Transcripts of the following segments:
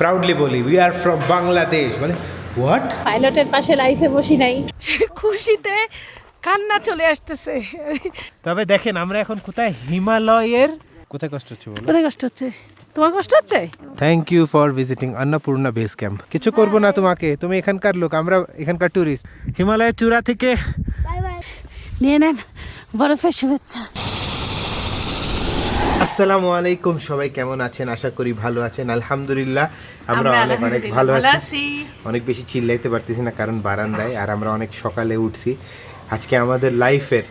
Proudly বলি we are from Bangladesh মানে what পাইলটের পাশে লাইফে বসি নাই। খুশিতে কান্না চলে আসতেছে। তবে দেখেন আমরা এখন কোথায়? হিমালয়ের কোথায় কষ্ট হচ্ছে বলো? কোথায় কষ্ট হচ্ছে? তোমার কষ্ট হচ্ছে? Thank you for visiting Annapurna base camp কিছু করব না তোমাকে তুমি এখানকার লোক আমরা এখানকার ট্যুরিস্ট হিমালয়ের চূড়া থেকে নিয়ে নেন বরফের শুভেচ্ছা। আসসালামু আলাইকুম সবাই কেমন আছেন? আশা করি ভালো আছেন। আলহামদুলিল্লাহ আমরা অনেক অনেক ভালো আছি। অনেক বেশি চিল্লাইতে পারতেছি না কারণ বারান্দায় আর আমরা অনেক সকালে উঠছি। আজকে আমাদের লাইফের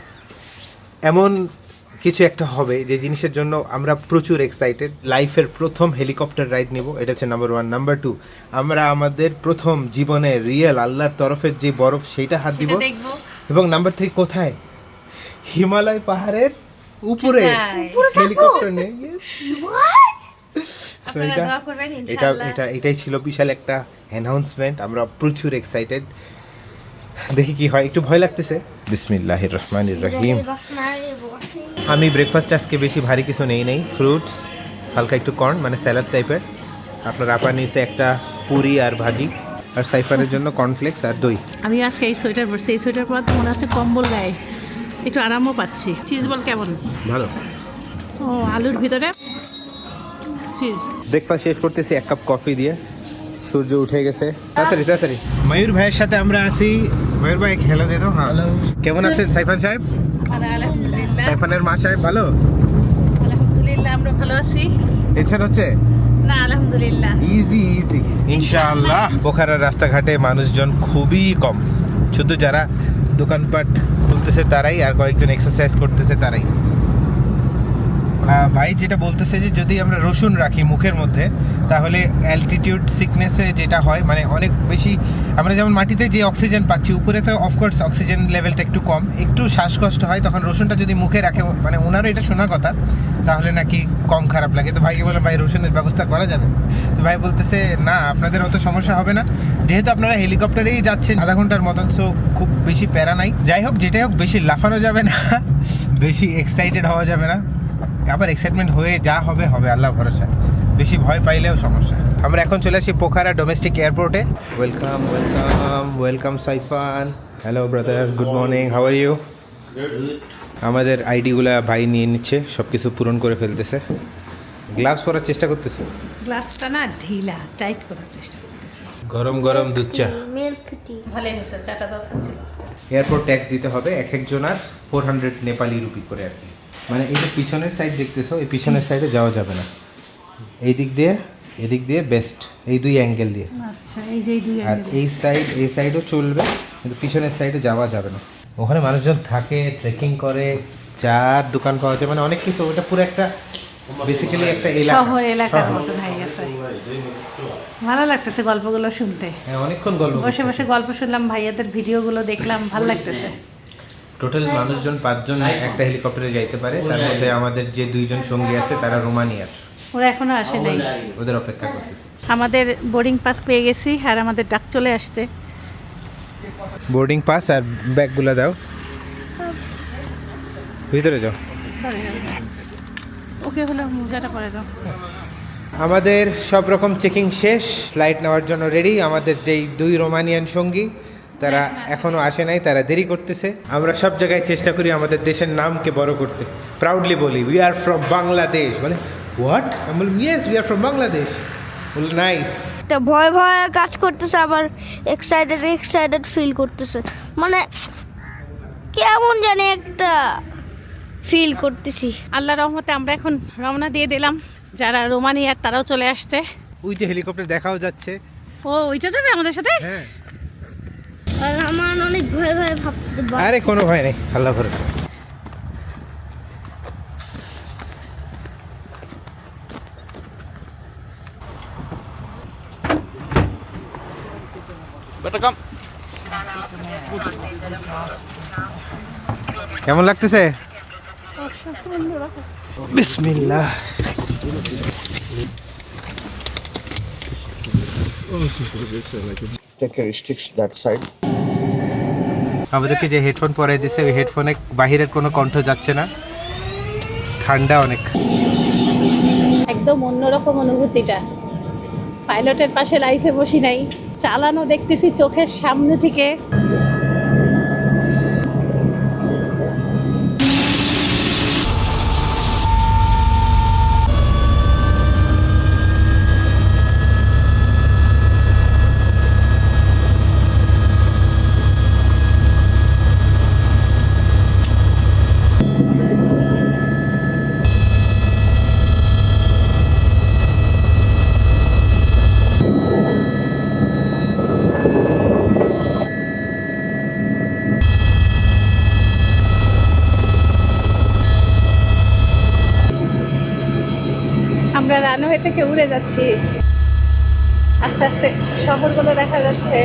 এমন কিছু একটা হবে যে জিনিসের জন্য আমরা প্রচুর এক্সাইটেড লাইফের প্রথম হেলিকপ্টার রাইড নেব এটা হচ্ছে নাম্বার ওয়ান নাম্বার টু আমরা আমাদের প্রথম জীবনে রিয়েল আল্লাহর তরফের যে বরফ সেইটা হাত দিব। এবং নাম্বার থ্রি কোথায়? হিমালয় পাহাড়ের উপরে। হেলিকপ্টার নিয়ে. So এটা এটা এটাই ছিল বিশাল একটা অ্যানাউন্সমেন্ট আমরা প্রচুর এক্সাইটেড দেখি কি হয় একটু ভয় লাগতেছে। বিসমিল্লাহির রহমানির রহিম। আমি ব্রেকফাস্ট আজকে বেশি ভারী কিছু নেই নেই। ফ্রুটস হালকা একটু কর্ন মানে স্যালাড টাইপের আপনার আপা নিচে একটা পুরি আর ভাজি। আর সাইফারের জন্য কর্নফ্লেক্স আর দই। আমি আজকে এই সোয়েটার পরছি। এই সোয়েটার পর তো মনে হচ্ছে কম্বল গায়ে। একটু আরামও পাচ্ছি। চিজ বল কেমন? ভালো। ও আলুর ভিতরে? চিজ ব্রেকফাস্ট শেষ করতেছি এক কাপ কফি দিয়ে। সূর্য উঠে গেছে। তাড়াতাড়ি তাড়াতাড়ি। ময়ূর ভাইয়ের সাথে আমরা আছি। ময়ূর ভাই খেলো দে তো হ্যাঁ কেমন আছেন সাইফান সাহেব? আলহামদুলিল্লাহ। সাইফানের মা সাহেব ভালো? আলহামদুলিল্লাহ আমরা ভালো আছি। টেনশন হচ্ছে? না আলহামদুলিল্লাহ। ইজি ইজি ইনশাআল্লাহ। বোখারার রাস্তাঘাটে মানুষজন খুবই কম। শুধু যারা দোকানপাট খুলতেছে তারাই আর কয়েকজন এক্সারসাইজ করতেছে তারাই আহ, ভাই যেটা বলতেছে যে যদি আমরা রসুন রাখি মুখের মধ্যে, তাহলে অ্যালটিটিউড সিকনেসে যেটা হয় মানে অনেক বেশি, আমরা যেমন মাটিতে যে অক্সিজেন পাচ্ছি, উপরে তো অফকোর্স অক্সিজেন লেভেলটা একটু কম, একটু শ্বাসকষ্ট হয়, তখন রসুনটা যদি মুখে রাখে মানে ওনারও এটা শোনা কথা, তাহলে নাকি কম খারাপ লাগে। তো ভাইকে বললাম, ভাই, রসুনের ব্যবস্থা করা যাবে? তো ভাই বলতেছে, না, আপনাদের অত সমস্যা হবে না। যেহেতু আপনারা হেলিকপ্টারেই যাচ্ছেন, আধা ঘণ্টার মতন সো খুব বেশি প্যারা নাই। যাই হোক, যেটাই হোক, বেশি লাফানো যাবে না, বেশি এক্সাইটেড হওয়া যাবে না। আবার এক্সাইটমেন্ট হয়ে যা হবে হবে আল্লাহ ভরসা। বেশি ভয় পাইলেও সমস্যা। আমরা এখন চলে আসি পোখারা ডোমেস্টিক এয়ারপোর্টে welcome welcome welcome Saifan hello brother good morning how are you আমাদের আইডিগুলা ভাই নিয়ে নিচ্ছে সব কিছু পূরণ করে ফেলতেছে। গ্লাভস পরার চেষ্টা করতেছে। গ্লাভসটা না ঢিলা টাইট করার চেষ্টা করতেছি। গরম গরম দুধ চা। মিল্ক টি ভালোই হয়েছে চাটা দরকার ছিল এয়ারপোর্ট ট্যাক্স দিতে হবে এক একজনার ফোর হান্ড্রেড নেপালি রুপি করে আর কি। মানে এই যে পিছনের সাইড দেখতেছো এই পিছনের সাইডে যাওয়া যাবে না। এই দিক দিয়ে এদিক দিয়ে বেস্ট এই দুই অ্যাঙ্গেল দিয়ে। আচ্ছা এই যে এই দুই আর এই সাইড এই সাইডও চলবে কিন্তু পিছনের সাইডে যাওয়া যাবে না। ওখানে মানুষজন থাকে ট্রেকিং করে চার দোকান পাওয়া যায় মানে অনেক কিছু ওটা পুরো একটা বেসিক্যালি একটা এলাকা। শহর এলাকার। মতন হয়ে গেছে। ভালো লাগতেছে গল্পগুলো শুনতে। হ্যাঁ অনেকক্ষণ গল্প বসে বসে গল্প শুনলাম ভাইয়াদের ভিডিওগুলো দেখলাম ভালো লাগতেছে। টোটাল মানুষজন পাঁচজন একটা হেলিকপ্টারে যাইতে পারে। তার মধ্যে আমাদের যে দুইজন সঙ্গী আছে তারা রোমানিয়ার। ওরা এখনও আসে নাই। ওদের অপেক্ষা করতেছে। আমাদের বোর্ডিং পাস পেয়ে গেছি আর আমাদের ডাক চলে আসছে। বোর্ডিং পাস আর ব্যাগগুলো দাও। ভিতরে যাও। ওকে হলো মোজাটা পরে দাও। আমাদের সব রকম চেকিং শেষ। ফ্লাইট নেওয়ার জন্য রেডি আমাদের যেই দুই রোমানিয়ান সঙ্গী তারা এখনও আসে নাই তারা দেরি করতেছে। আমরা সব জায়গায় চেষ্টা করি আমাদের দেশের নামকে বড় করতে। প্রাউডলি বলি উই আর ফ্রম বাংলাদেশ বলে হোয়াট আমি yes we are from Bangladesh ball nice একটা ভয় ভয় কাজ করতেছে আবার এক্সাইটেড এক্সাইটেড ফিল করতেছে। মানে কেমন জানি একটা ফিল করতেছি। আল্লাহ রহমতে আমরা এখন রওনা দিয়ে দিলাম। যারা রোমানিয়ার তারাও চলে আসছে। ওই যে হেলিকপ্টার দেখাও যাচ্ছে। ও ওইটা যাবে আমাদের সাথে? হ্যাঁ। আর আমার অনেক ভয় ভয় ভাবতে আরে কোনো ভয় নেই। আল্লাহ ভরসা। কেমন লাগতেছে? বিসমিল্লাহ। আমাদেরকে যে হেডফোন পরাই দিছে ওই হেডফোনে বাহিরের কোনো কণ্ঠ যাচ্ছে না। ঠান্ডা অনেক। একদম অন্যরকম অনুভূতিটা। পাইলটের পাশে লাইফে বসি নাই। চালানো দেখতেছি চোখের সামনে থেকে আমরা রানওয়ে থেকে উড়ে যাচ্ছি। আস্তে আস্তে শহরগুলো দেখা যাচ্ছে।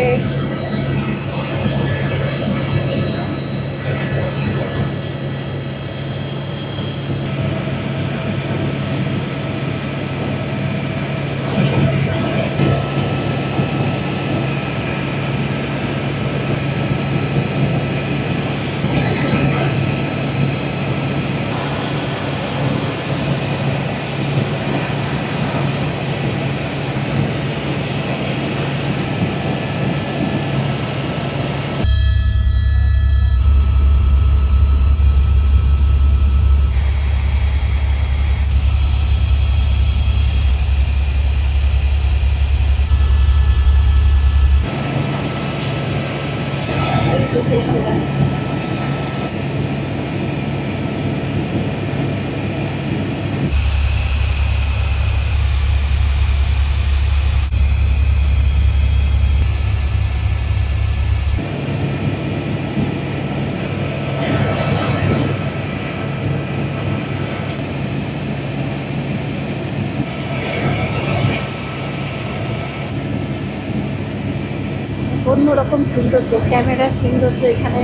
অন্যরকম সৌন্দর্য ক্যামেরার সৌন্দর্য এখানে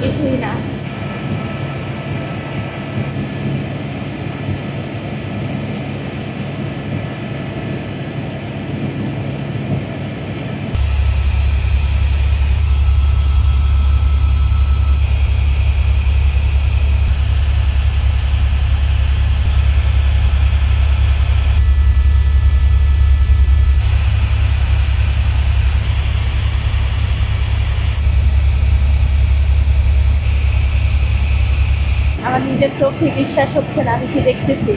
কিছুই না আমার নিজের চোখে বিশ্বাস হচ্ছে না আমি কি দেখতেছি?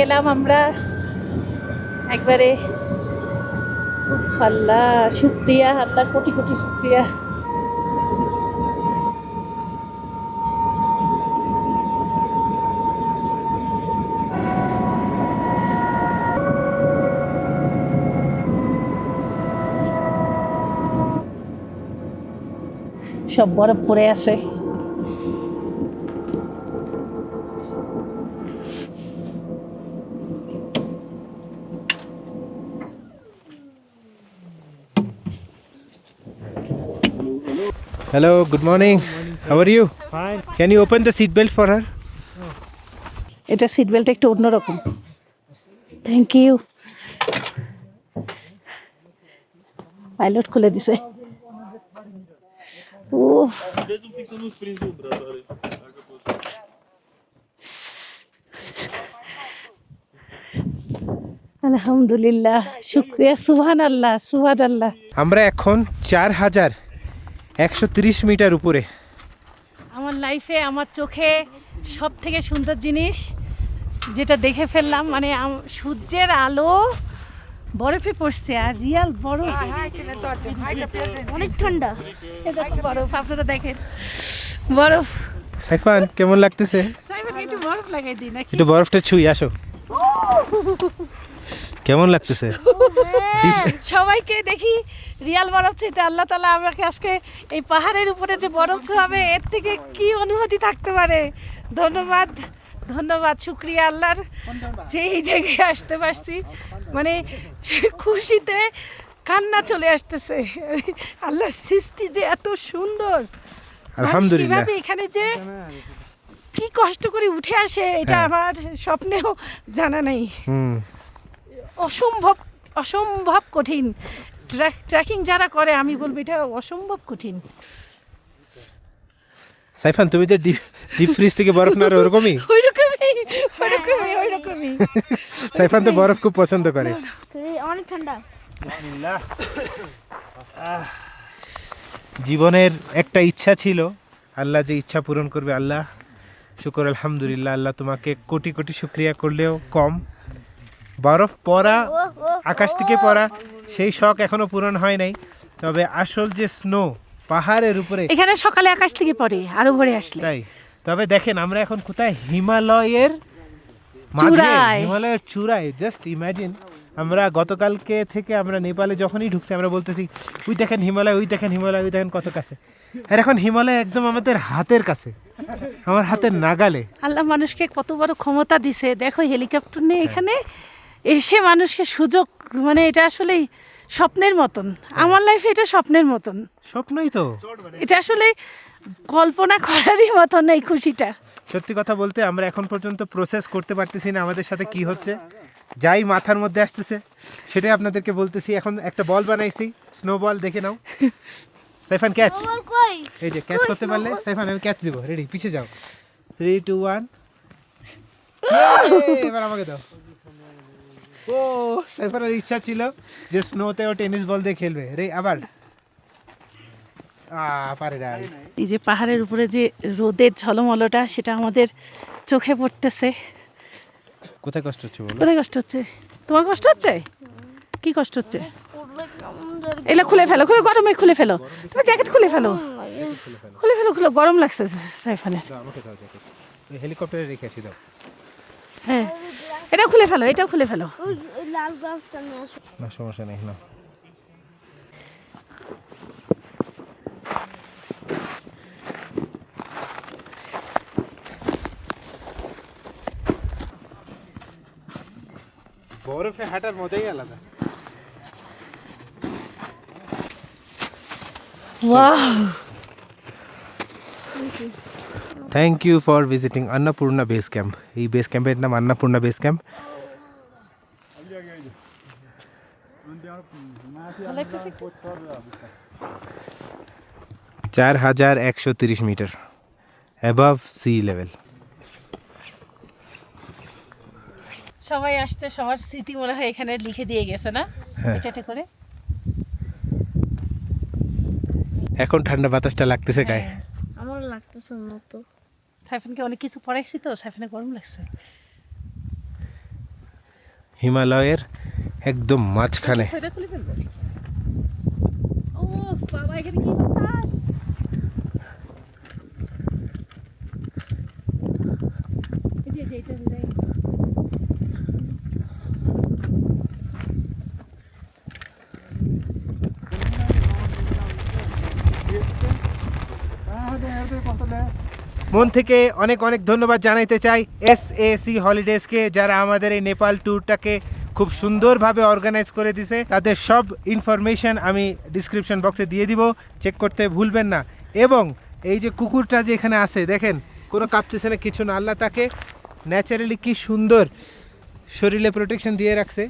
গেলাম আমরা একবারে। আল্লাহ শুক্রিয়া আল্লাহ কোটি কোটি শুক্রিয়া। সব বরফ পড়ে আছে। Hello, good morning. How are you? Fine. Can you open the seat belt for her? এটা সিট বেল্ট একটু অন্যরকম থ্যাংক ইউ পাইলট খুলে দিছে ও আলহামদুলিল্লাহ শুক্রিয়া সুবহান আল্লাহ সুবহান আল্লাহ আমরা এখন চার হাজার একশো তিরিশ মিটার উপরে। আমার লাইফে আমার চোখে সব থেকে সুন্দর জিনিস যেটা দেখে ফেললাম মানে সূর্যের আলো বরফে পড়ছে আর রিয়াল বরফ। অনেক ঠান্ডা। বরফ আপনারা দেখেন। বরফ। সাইফান কেমন লাগতেছে? একটু বরফ লাগাই দিই নাকি? একটু বরফটা ছুঁই আসো। কেমন লাগতেছে? সবাইকে দেখি রিয়াল বরফ ছুঁইতে আল্লাহ তালা আমাকে আজকে এই পাহাড়ের উপরে যে বরফ ছোঁয়াবে এর থেকে কি অনুভূতি থাকতে পারে? ধন্যবাদ ধন্যবাদ শুক্রিয়া আল্লাহর। যে এই জায়গায় আসতে পারছি মানে খুশিতে কান্না চলে আসতেছে। আল্লাহর সৃষ্টি যে এত সুন্দর। আলহামদুলিল্লাহ। এখানে যে কি কষ্ট করে উঠে আসে এটা হ্যাঁ। আমার স্বপ্নেও জানা নেই। হুম। অসম্ভব অসম্ভব কঠিন। ট্র্যাক- ট্রেকিং যারা করে আমি বলব এটা অসম্ভব কঠিন। সাইফান তুমি যে ডিপ ডিপ ফ্রিজ থেকে বরফ না ওরকমই? ওইরকমই ওইরকমই ওইরকমই। সাইফান তো বরফ খুব পছন্দ করে। অনেক ঠান্ডা। জীবনের একটা ইচ্ছা ছিল আল্লাহ যে ইচ্ছা পূরণ করবে আল্লাহ শুকর আলহামদুলিল্লাহ আল্লাহ তোমাকে কোটি কোটি শুক্রিয়া করলেও কম। বরফ পড়া আকাশ থেকে পড়া সেই শখ এখনও পূরণ হয় নাই। তবে আসল যে স্নো পাহাড়ের উপরে এখানে সকালে আকাশ থেকে পড়ে আরও ভরে আসলে। তাই। তবে দেখেন আমরা এখন কোথায়? হিমালয়ের মাঝে হিমালয়ের চূড়ায়। জাস্ট ইমাজিন আমরা গতকালকে থেকে আমরা নেপালে যখনই ঢুকছি আমরা বলতেছি ওই দেখেন হিমালয় ওই দেখেন হিমালয় ওই দেখেন কত কাছে। আর এখন হিমালয় একদম আমাদের হাতের কাছে আমার হাতের নাগালে। আল্লাহ মানুষকে কত বড় ক্ষমতা দিছে। দেখো হেলিকপ্টার নিয়ে এখানে। এসে মানুষকে সুযোগ মানে এটা আসলেই স্বপ্নের মতন। আমার লাইফে এটা স্বপ্নের মতন। স্বপ্নই তো। এটা আসলে কল্পনা করারই মতন এই খুশিটা। সত্যি কথা বলতে আমরা এখন পর্যন্ত প্রসেস করতে পারতেছি না আমাদের সাথে কি হচ্ছে। যাই মাথার মধ্যে আসতেছে সেটাই আপনাদেরকে বলতেছি। এখন একটা বল বানাইছি স্নো বল দেখে নাও। সাইফান ক্যাচ এই যে ক্যাচ করতে পারলে সাইফান আমি ক্যাচ দিব। রেডি পিছে যাও। থ্রি টু ওয়ান এবার আমাকে দাও। ও সাইফানের ইচ্ছা ছিল যে স্নোতে ও টেনিস বল দিয়ে খেলবে। রে আবার। আ এই যে পাহাড়ের উপরে যে রোদের ঝলমলটা সেটা আমাদের চোখে পড়তেছে। কোথায় কষ্ট হচ্ছে কোথায় কষ্ট হচ্ছে? তোমার কষ্ট হচ্ছে? কি কষ্ট হচ্ছে? এগুলো খুলে ফেলো খুলে গরমে খুলে ফেলো। তুমি জ্যাকেট খুলে ফেলো। খুলে ফেলো খুলে গরম লাগছে সাইফানের। হেলিকপ্টারে রেখে আসি দাও। হ্যাঁ। এটাও খুলে ফেলো এটাও খুলে ফেলো। না সমস্যা নেই না। বরফে হাঁটার মজাই আলাদা। Thank you for visiting Annapurna base camp এই বেস ক্যাম্পের নাম অন্নপূর্ণা বেস ক্যাম্প চার হাজার একশো তিরিশ মিটার অ্যাবাভ সি লেভেল সবাই আসতে সবার স্মৃতি মনে হয় এখানে লিখে দিয়ে গেছে না? হ্যাঁ। এটা করে। এখন ঠান্ডা বাতাসটা লাগতেছে গায়ে। হ্যাঁ। আমার লাগতেছে না তো সাইফানকে অনেক কিছু পড়াইছি তো সাইফেনে গরম লাগছে। হিমালয়ের একদম মাঝখানে। বাবা এখানে কি বাতাস এই যে, এই যে, এইটা হলো এই। মন থেকে অনেক অনেক ধন্যবাদ জানাইতে চাই এস এ সি হলিডেজকে যারা আমাদের এই নেপাল ট্যুরটাকে খুব সুন্দরভাবে অর্গানাইজ করে দিছে। তাদের সব ইনফরমেশন আমি ডিসক্রিপশন বক্সে দিয়ে দিব। চেক করতে ভুলবেন না। এবং এই যে কুকুরটা যে এখানে আছে, দেখেন, কোনো কাঁপতেছে না, কিছু না। আল্লাহ তাকে ন্যাচারালি কি সুন্দর শরীরে প্রোটেকশন দিয়ে রাখছে।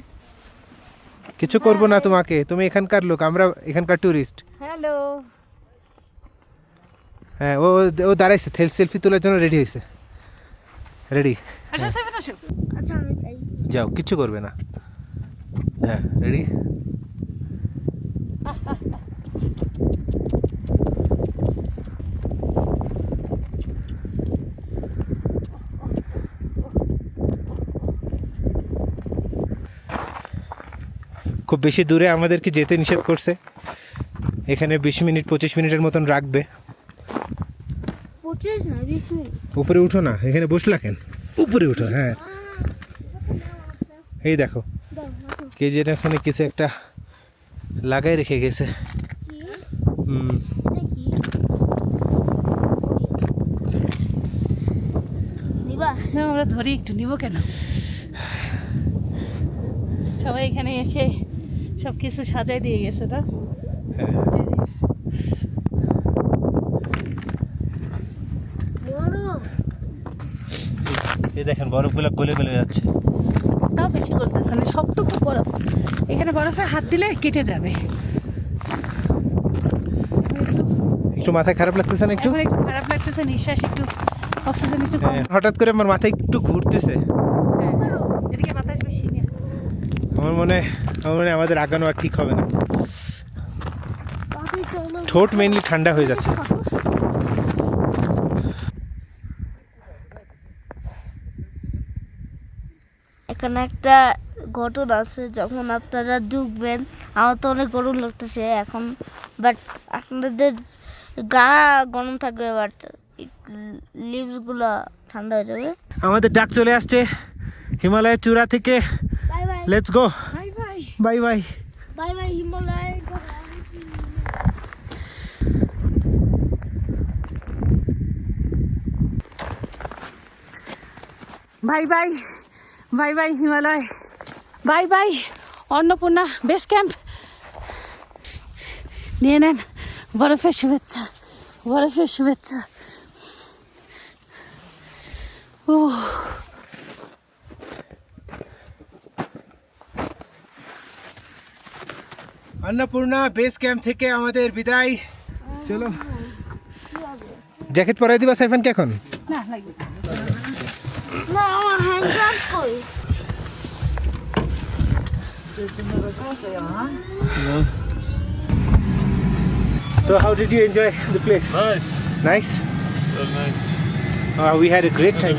কিছু করব না তোমাকে, তুমি এখানকার লোক, আমরা এখানকার ট্যুরিস্ট হ্যালো হ্যাঁ ও ও দাঁড়াইছে সেলফি তোলার জন্য রেডি হয়েছে রেডি যাও কিচ্ছু করবে না। হ্যাঁ রেডি খুব বেশি দূরে আমাদেরকে যেতে নিষেধ করছে। এখানে বিশ মিনিট পঁচিশ মিনিটের মতন রাখবে পঁচিশ না বিশ মিনিট উপরে উঠো না এখানে বসলা কেন? উপরে উঠো হ্যাঁ। এই দেখো কে যেন এখানে কিছু একটা লাগাই রেখে গেছে। হুম। আমরা ধরি একটু নিব কেন? সবাই এখানে এসে সব কিছু সাজাই দিয়ে গেছে তো? হ্যাঁ বড় এই দেখেন বরফগুলো গলে গলে যাচ্ছে। তাও বেশি করতেছে না শক্ত খুব বরফ। এখানে বরফে হাত দিলে কেটে যাবে। একটু মাথায় খারাপ লাগতেছে না একটু? একটু খারাপ লাগতেছে নিঃশ্বাস একটু অক্সিজেন একটু হ্যাঁ, হঠাৎ করে আমার মাথায় একটু ঘুরতেছে। হ্যাঁ, এদিকে বাতাস বেশি না। আমার মনে আমার মনে আমাদের আগানো আর ঠিক হবে না। ঠোঁট মেইনলি ঠান্ডা হয়ে যাচ্ছে। এখানে একটা ঘটনা আছে যখন আপনারা ঢুকবেন আমার তো অনেক গরম লাগতেছে এখন বাট আপনাদের গা গরম থাকবে বাট লিভসগুলো ঠান্ডা হয়ে যাবে। আমাদের ডাক চলে আসছে হিমালয়ের চূড়া থেকে। Bye bye let's go bye bye bye bye bye bye Himalaya bye bye bye bye Himalaya. Bye bye Annapurna base camp. নিয়ে নেন বরফের শুভেচ্ছা বরফের শুভেচ্ছা। ও। অন্নপূর্ণা বেস ক্যাম্প থেকে আমাদের বিদায়। চলো। জ্যাকেট পরাই দিবা সাইফানকে এখন? না লাগবে হ্যান্ড গ্লাভস কই So how did you enjoy the place? Nice. Nice? Very nice. Uh, we had a great time.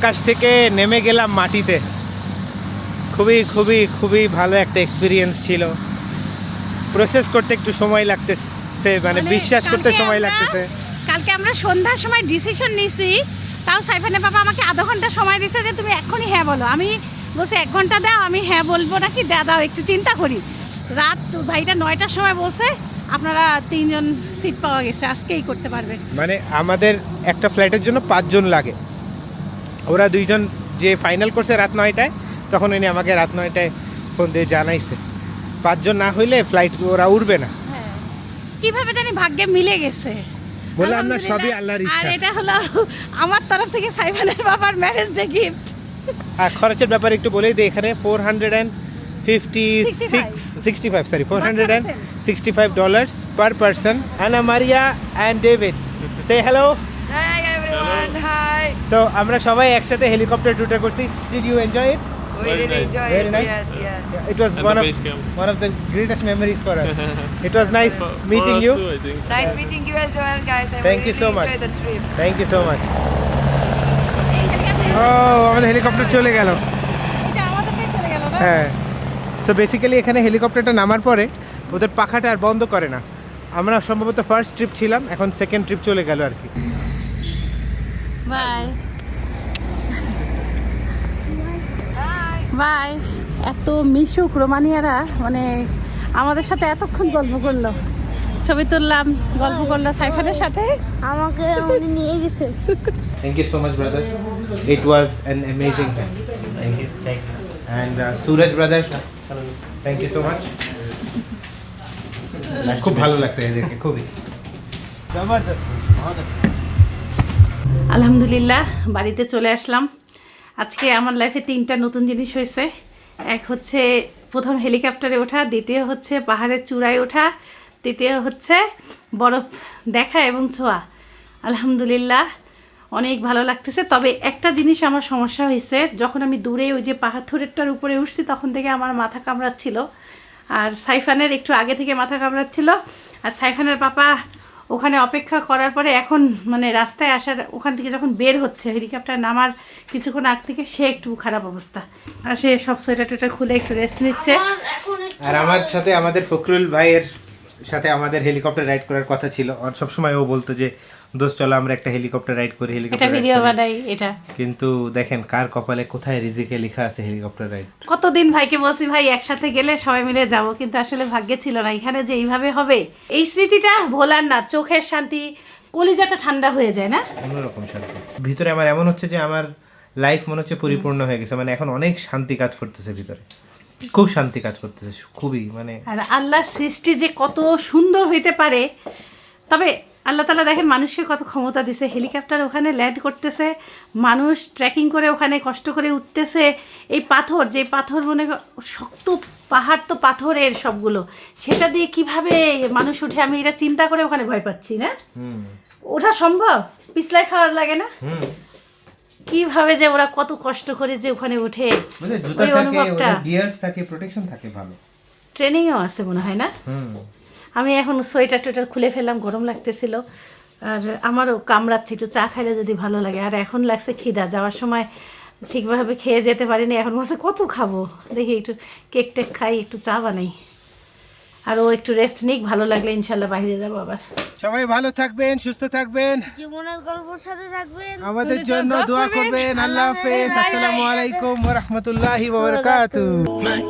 আকাশ থেকে নেমে গেলাম মাটিতে। খুবই খুবই খুবই ভালো একটা এক্সপিরিয়েন্স ছিল। প্রসেস করতে একটু সময় লাগতেছে মানে বিশ্বাস করতে সময় লাগতেছে। কালকে আমরা সন্ধ্যার সময় ডিসিশন নিয়েছি তাও সাইফানের বাবা আমাকে আধা ঘণ্টা সময় দিছে যে তুমি এখনই হ্যাঁ বলো। আমি বলছি এক ঘণ্টা দাও আমি হ্যাঁ বলব নাকি? দা দাও একটু চিন্তা করি। রাত ভাইটা নয়টার সময় বসে আপনারা তিনজন সিট পাওয়া গেছে আজকেই করতে পারবে। মানে আমাদের একটা ফ্লাইটের জন্য পাঁচজন লাগে। ওরা দুইজন যে ফাইনাল করছে রাত নয়টায় তখন উনি আমাকে রাত নয়টায় ফোন দিয়ে জানাইছে। পাঁচজন না হইলে ফ্লাইট ওরা উড়বে না। হ্যাঁ। কীভাবে জানি ভাগ্যে মিলে গেছে। বললাম না, সবই আল্লাহর ইচ্ছা। আর এটা হলো আমার তরফ থেকে সাইফানের বাবার ম্যারেজ ডে গিফট আর খরচের ব্যাপারে একটু বলেই দিই এখানে four hundred and fifty six sixty five sorry four hundred and sixty five dollars per person and Maria and David say hello everyone. আমরা সবাই একসাথে হেলিকপ্টার টুরে করছি। Did you enjoy it? হ্যাঁ। এখানে হেলিকপ্টারটা নামার পরে ওদের পাখাটা আর বন্ধ করে না। আমরা সম্ভবত ফার্স্ট ট্রিপ ছিলাম এখন সেকেন্ড ট্রিপ চলে গেল আর কি। বাই বাই এত মিশুক রোমানিয়ারা মানে আমাদের সাথে এতক্ষণ গল্প করল ছবি তুললাম গল্প করল সাইফানের সাথে আমাকে উনি নিয়ে গেছে so much, brother. It was an amazing time. Thank you. Thank you. And uh, Suraj, brother, thank you so much. খুব ভালো লাগছে এদেরকে খুবই জবরদস্ত জবরদস্ত আলহামদুলিল্লাহ, বাড়িতে চলে আসলাম। আজকে আমার লাইফে তিনটা নতুন জিনিস হয়েছে। এক হচ্ছে প্রথম হেলিকপ্টারে ওঠা, দ্বিতীয় হচ্ছে পাহাড়ের চূড়ায় ওঠা, তৃতীয় হচ্ছে বরফ দেখা এবং ছোঁয়া। আলহামদুলিল্লাহ, অনেক ভালো লাগতেছে। তবে একটা জিনিস আমার সমস্যা হয়েছে, যখন আমি দূরে ওই যে পাহাড়েরটার উপরে উঠছি, তখন থেকে আমার মাথা কামড়াচ্ছিল। আর সাইফানের একটু আগে থেকে মাথা কামড়াচ্ছিল। আর সাইফানের পাপা ওখানে অপেক্ষা করার পরে এখন মানে রাস্তায় আসার ওখান থেকে যখন বের হচ্ছে হেলিকপ্টার নামার কিছুক্ষণ আগ থেকে সে একটু খারাপ অবস্থা। আর সে সব সোয়েটার টোয়েটার খুলে একটু রেস্ট নিচ্ছে। আর আমার সাথে আমাদের ফখরুল ভাইয়ের সাথে আমাদের হেলিকপ্টার রাইড করার কথা ছিল। আর সবসময় ও বলতো যে দোস্ত চলো আমরা একটা হেলিকপ্টার রাইড করি হেলিকপ্টার ভিডিও বানাই এটা। কিন্তু দেখেন কার কপালে কোথায় রিজিকে লেখা আছে হেলিকপ্টার রাইড কতদিন ভাইকে বলছি ভাই একসাথে গেলে সবাই মিলে যাব। কিন্তু আসলে ভাগ্যে ছিল না। এখানে যে এইভাবে হবে এই স্মৃতিটা ভোলার না চোখের শান্তি কলিজাটা ঠান্ডা হয়ে যায় না? অন্যরকম শান্তি। ভিতরে আমার এমন হচ্ছে যে আমার লাইফ মনে হচ্ছে পরিপূর্ণ হয়ে গেছে। মানে এখন অনেক শান্তি কাজ করতেছে ভিতরে। খুব শান্তি কাজ করতেছে খুবই মানে আর আল্লাহর সৃষ্টি যে কত সুন্দর হইতে পারে তবে আল্লাহ তালা দেখেন মানুষকে কত ক্ষমতা দিছে। হেলিকপ্টার ওখানে ল্যান্ড করতেছে মানুষ ট্রেকিং করে ওখানে কষ্ট করে উঠতেছে। এই পাথর যে পাথর মনে শক্ত পাহাড় তো পাথরের সবগুলো। সেটা দিয়ে কীভাবে মানুষ উঠে আমি এটা চিন্তা করে ওখানে ভয় পাচ্ছি না? ওঠা সম্ভব? পিছলাই খাওয়া লাগে না? কীভাবে যে ওরা কত কষ্ট করে যে ওখানে ওঠে? জুতা ওই অনুভবটা। থাকে প্রোটেকশন থাকে ভালো। ট্রেনিংও আছে মনে হয় না? হুম। আমি এখন সোয়েটার টোয়েটার খুলে ফেললাম, গরম লাগতেছিল। আর আমারও কামড়াচ্ছে, একটু চা খাইলে যদি ভালো লাগে। আর এখন লাগছে খিদা, যাওয়ার সময় ঠিকভাবে খেয়ে যেতে পারিনি, এখন মাসে কত খাব? দেখি একটু কেক টেক খাই, একটু চা বানাই। আর ও একটু রেস্ট নিক ভালো লাগলে ইনশাল্লাহ বাইরে যাব আবার। সবাই ভালো থাকবেন সুস্থ থাকবেন। জীবনের গল্পের সাথে থাকবেন। আমাদের জন্য দোয়া করবেন। আল্লাহ হাফেজ। আসসালামু আলাইকুম ওয়া রাহমাতুল্লাহি ওয়া বারাকাতু My